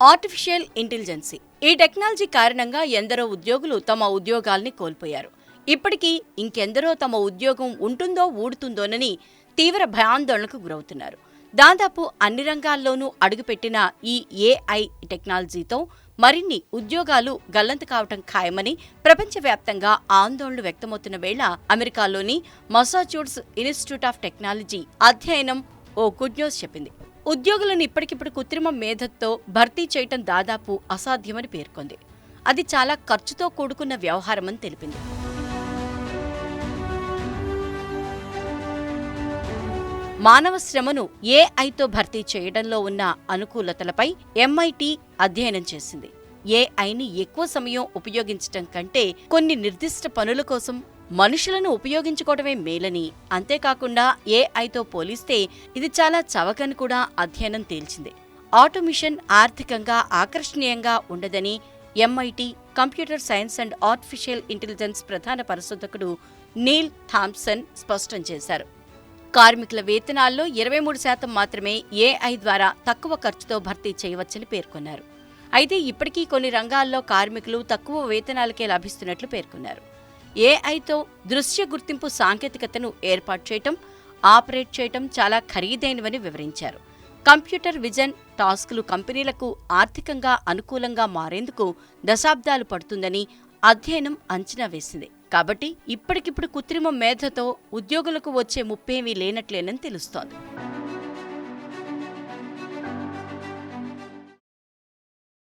Artificial intelligence. ఈ technology కారణంగా ఎందరో ఉద్యోగులు తమ ఉద్యోగాల్ని కోల్పోయారు. ఇప్పటికీ ఇంకెందరో తమ ఉద్యోగం ఉంటుందో ఊడుతుందోనని తీవ్ర భయాందోళనకు గురవుతున్నారు. దాదాపు అన్ని రంగాల్లోనూ అడుగుపెట్టిన ఈ ఏఐ టెక్నాలజీతో మరిన్ని ఉద్యోగాలు గల్లంతు కావటం ఖాయమని ప్రపంచవ్యాప్తంగా ఆందోళనలు వ్యక్తమవుతున్న వేళ అమెరికాలోని మసాచ్యూట్స్ ఇన్స్టిట్యూట్ ఆఫ్ టెక్నాలజీ అధ్యయనం ఓ గుడ్ న్యూస్ చెప్పింది. ఉద్యోగులను ఇప్పటికిప్పుడు కృత్రిమ మేధతో భర్తీ చేయటం దాదాపు అసాధ్యమని పేర్కొంది. అది చాలా ఖర్చుతో కూడుకున్న వ్యవహారమని తెలిపింది. మానవ శ్రమను ఏఐతో భర్తీ చేయడంలో ఉన్న అనుకూలతలపై ఎంఐటి అధ్యయనం చేసింది. ఏఐని ఎక్కువ సమయం ఉపయోగించటం కంటే కొన్ని నిర్దిష్ట పనుల కోసం మనుషులను ఉపయోగించుకోవడమే మేలని. అంతేకాకుండా ఏఐతో పోలిస్తే ఇది చాలా చవకని కూడా అధ్యయనం తేల్చింది. ఆటోమిషన్ ఆర్థికంగా ఆకర్షణీయంగా ఉండదని MIT computer science and artificial intelligence ప్రధాన పరిశోధకుడు నీల్ థామ్సన్ స్పష్టం చేశారు. కార్మికుల వేతనాల్లో ఇరవై మూడు శాతం మాత్రమే ఏఐ ద్వారా తక్కువ ఖర్చుతో భర్తీ చేయవచ్చని పేర్కొన్నారు. అయితే ఇప్పటికీ కొన్ని రంగాల్లో కార్మికులు తక్కువ వేతనాలకే లభిస్తున్నట్లు పేర్కొన్నారు. ఏఐతో దృశ్య గుర్తింపు సాంకేతికతను ఏర్పాటు చేయటం ఆపరేట్ చేయటం చాలా ఖరీదైనవని వివరించారు. కంప్యూటర్ విజన్ టాస్కులు కంపెనీలకు ఆర్థికంగా అనుకూలంగా మారేందుకు దశాబ్దాలు పడుతుందని అధ్యయనం అంచనా వేసింది. కాబట్టి ఇప్పటికిప్పుడు కృత్రిమ మేధతో ఉద్యోగులకు వచ్చే ముప్పేమీ లేనట్లేనని తెలుస్తోంది.